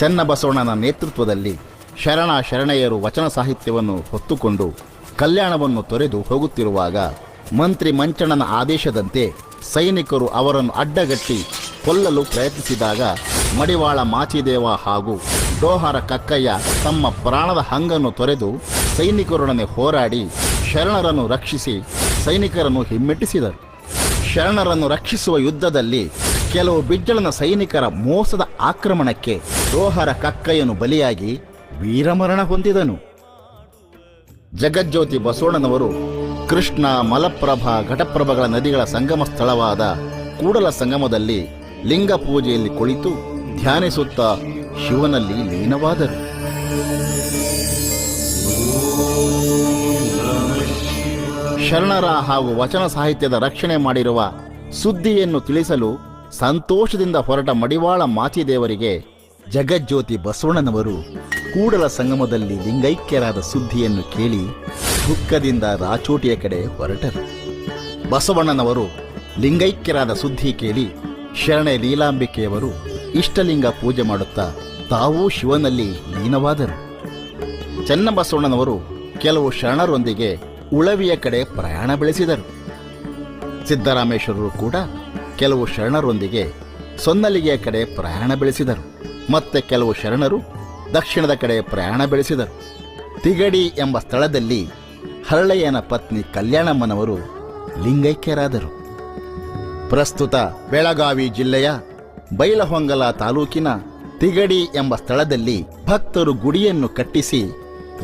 ಚನ್ನಬಸವಣ್ಣನ ನೇತೃತ್ವದಲ್ಲಿ ಶರಣ ಶರಣೆಯರು ವಚನ ಸಾಹಿತ್ಯವನ್ನು ಹೊತ್ತುಕೊಂಡು ಕಲ್ಯಾಣವನ್ನು ತೊರೆದು ಹೋಗುತ್ತಿರುವಾಗ ಮಂತ್ರಿ ಮಂಚಣ್ಣನ ಆದೇಶದಂತೆ ಸೈನಿಕರು ಅವರನ್ನು ಅಡ್ಡಗಟ್ಟಿ ಕೊಲ್ಲಲು ಪ್ರಯತ್ನಿಸಿದಾಗ ಮಡಿವಾಳ ಮಾಚಿದೇವ ಹಾಗೂ ಡೋಹರ ಕಕ್ಕಯ್ಯ ತಮ್ಮ ಪ್ರಾಣದ ಹಂಗನ್ನು ತೊರೆದು ಸೈನಿಕರೊಡನೆ ಹೋರಾಡಿ ಶರಣರನ್ನು ರಕ್ಷಿಸಿ ಸೈನಿಕರನ್ನು ಹಿಮ್ಮೆಟ್ಟಿಸಿದರು. ಶರಣರನ್ನು ರಕ್ಷಿಸುವ ಯುದ್ಧದಲ್ಲಿ ಕೆಲವು ಬಿಜ್ಜಳನ ಸೈನಿಕರ ಮೋಸದ ಆಕ್ರಮಣಕ್ಕೆ ರೋಹರ ಕಕ್ಕಯ್ಯನು ಬಲಿಯಾಗಿ ವೀರಮರಣ ಹೊಂದಿದನು. ಜಗಜ್ಯೋತಿ ಬಸವಣ್ಣನವರು ಕೃಷ್ಣ, ಮಲಪ್ರಭಾ, ಘಟಪ್ರಭಗಳ ನದಿಗಳ ಸಂಗಮ ಸ್ಥಳವಾದ ಕೂಡಲ ಸಂಗಮದಲ್ಲಿ ಲಿಂಗ ಪೂಜೆಯಲ್ಲಿ ಕುಳಿತು ಧ್ಯಾನಿಸುತ್ತಾ ಶಿವನಲ್ಲಿ ಲೀನವಾದರು. ಶರಣರ ಹಾಗೂ ವಚನ ಸಾಹಿತ್ಯದ ರಕ್ಷಣೆ ಮಾಡಿರುವ ಸುದ್ದಿಯನ್ನು ತಿಳಿಸಲು ಸಂತೋಷದಿಂದ ಹೊರಟ ಮಡಿವಾಳ ಮಾಚಿದೇವರಿಗೆ ಜಗಜ್ಯೋತಿ ಬಸವಣ್ಣನವರು ಕೂಡಲ ಸಂಗಮದಲ್ಲಿ ಲಿಂಗೈಕ್ಯರಾದ ಸುದ್ದಿಯನ್ನು ಕೇಳಿ ದುಃಖದಿಂದ ರಾಚೋಟಿಯ ಕಡೆ ಹೊರಟರು. ಬಸವಣ್ಣನವರು ಲಿಂಗೈಕ್ಯರಾದ ಸುದ್ದಿ ಕೇಳಿ ಶರಣೆ ಲೀಲಾಂಬಿಕೆಯವರು ಇಷ್ಟಲಿಂಗ ಪೂಜೆ ಮಾಡುತ್ತಾ ತಾವೂ ಶಿವನಲ್ಲಿ ಲೀನವಾದರು. ಚನ್ನಬಸವಣ್ಣನವರು ಕೆಲವು ಶರಣರೊಂದಿಗೆ ಉಳವಿಯ ಕಡೆ ಪ್ರಯಾಣ ಬೆಳೆಸಿದರು. ಸಿದ್ದರಾಮೇಶ್ವರರು ಕೂಡ ಕೆಲವು ಶರಣರೊಂದಿಗೆ ಸೊನ್ನಲಿಗೆಯ ಕಡೆ ಪ್ರಯಾಣ ಬೆಳೆಸಿದರು. ಮತ್ತೆ ಕೆಲವು ಶರಣರು ದಕ್ಷಿಣದ ಕಡೆ ಪ್ರಯಾಣ ಬೆಳೆಸಿದರು. ತಿಗಡಿ ಎಂಬ ಸ್ಥಳದಲ್ಲಿ ಹರಳಯ್ಯನ ಪತ್ನಿ ಕಲ್ಯಾಣಮ್ಮನವರು ಲಿಂಗೈಕ್ಯರಾದರು. ಪ್ರಸ್ತುತ ಬೆಳಗಾವಿ ಜಿಲ್ಲೆಯ ಬೈಲಹೊಂಗಲ ತಾಲೂಕಿನ ತಿಗಡಿ ಎಂಬ ಸ್ಥಳದಲ್ಲಿ ಭಕ್ತರು ಗುಡಿಯನ್ನು ಕಟ್ಟಿಸಿ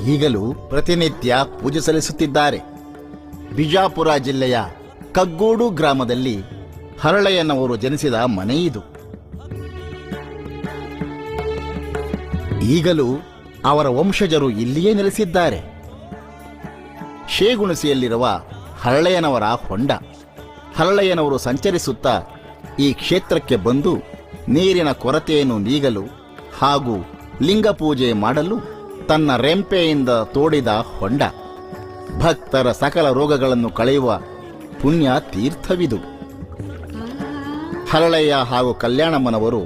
ಈಗಲೂ ಪ್ರತಿನಿತ್ಯ ಪೂಜೆ ಸಲ್ಲಿಸುತ್ತಿದ್ದಾರೆ. ಬಿಜಾಪುರ ಜಿಲ್ಲೆಯ ಕಗ್ಗೋಡು ಗ್ರಾಮದಲ್ಲಿ ಹರಳಯ್ಯನವರು ಜನಿಸಿದ ಮನೆ ಇದು. ಈಗಲೂ ಅವರ ವಂಶಜರು ಇಲ್ಲಿಯೇ ನೆಲೆಸಿದ್ದಾರೆ. ಶೇಗುಣಸಿಯಲ್ಲಿರುವ ಹರಳಯ್ಯನವರ ಹೊಂಡ. ಹರಳಯ್ಯನವರು ಸಂಚರಿಸುತ್ತಾ ಈ ಕ್ಷೇತ್ರಕ್ಕೆ ಬಂದು ನೀರಿನ ಕೊರತೆಯನ್ನು ನೀಗಲು ಹಾಗೂ ಲಿಂಗ ಪೂಜೆ ಮಾಡಲು ತನ್ನ ರೆಂಪೆಯಿಂದ ತೋಡಿದ ಹೊಂಡ. ಭಕ್ತರ ಸಕಲ ರೋಗಗಳನ್ನು ಕಳೆಯುವ ಪುಣ್ಯ ತೀರ್ಥವಿದು. ಹರಳಯ್ಯ ಹಾಗೂ ಕಲ್ಯಾಣಮ್ಮನವರು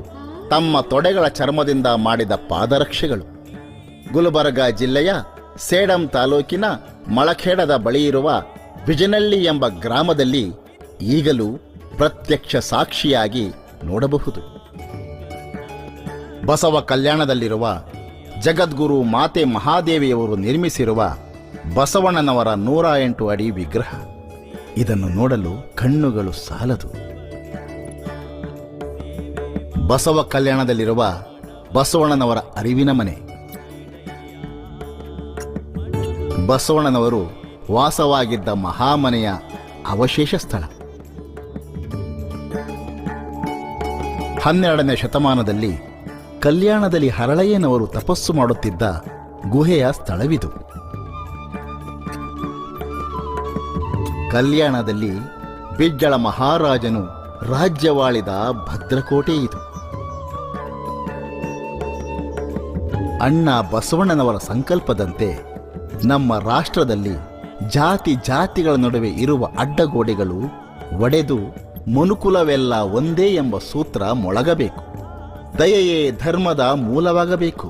ತಮ್ಮ ತೊಡೆಗಳ ಚರ್ಮದಿಂದ ಮಾಡಿದ ಪಾದರಕ್ಷೆಗಳು. ಗುಲ್ಬರ್ಗ ಜಿಲ್ಲೆಯ ಸೇಡಂ ತಾಲೂಕಿನ ಮಳಖೇಡದ ಬಳಿಯಿರುವ ಬಿಜನಳ್ಳಿ ಎಂಬ ಗ್ರಾಮದಲ್ಲಿ ಈಗಲೂ ಪ್ರತ್ಯಕ್ಷ ಸಾಕ್ಷಿಯಾಗಿ ನೋಡಬಹುದು. ಬಸವ ಕಲ್ಯಾಣದಲ್ಲಿರುವ ಜಗದ್ಗುರು ಮಾತೆ ಮಹಾದೇವಿಯವರು ನಿರ್ಮಿಸಿರುವ ಬಸವಣ್ಣನವರ ನೂರ ಎಂಟು ಅಡಿ ವಿಗ್ರಹ. ಇದನ್ನು ನೋಡಲು ಕಣ್ಣುಗಳು ಸಾಲದು. ಬಸವ ಕಲ್ಯಾಣದಲ್ಲಿರುವ ಬಸವಣ್ಣನವರ ಅರಿವಿನ ಮನೆ. ಬಸವಣ್ಣನವರು ವಾಸವಾಗಿದ್ದ ಮಹಾಮನೆಯ ಅವಶೇಷ ಸ್ಥಳ. ಹನ್ನೆರಡನೇ ಶತಮಾನದಲ್ಲಿ ಕಲ್ಯಾಣದಲ್ಲಿ ಹರಳಯ್ಯನವರು ತಪಸ್ಸು ಮಾಡುತ್ತಿದ್ದ ಗುಹೆಯ ಸ್ಥಳವಿದು. ಕಲ್ಯಾಣದಲ್ಲಿ ಬಿಜ್ಜಳ ಮಹಾರಾಜನು ರಾಜ್ಯವಾಳಿದ ಭದ್ರಕೋಟೆ ಇದು ಅಣ್ಣ ಬಸವಣ್ಣನವರ ಸಂಕಲ್ಪದಂತೆ ನಮ್ಮ ರಾಷ್ಟ್ರದಲ್ಲಿ ಜಾತಿ ಜಾತಿಗಳ ನಡುವೆ ಇರುವ ಅಡ್ಡಗೋಡೆಗಳು ಒಡೆದು ಮನುಕುಲವೆಲ್ಲ ಒಂದೇ ಎಂಬ ಸೂತ್ರ ಮೊಳಗಬೇಕು. ದಯೆಯೇ ಧರ್ಮದ ಮೂಲವಾಗಬೇಕು.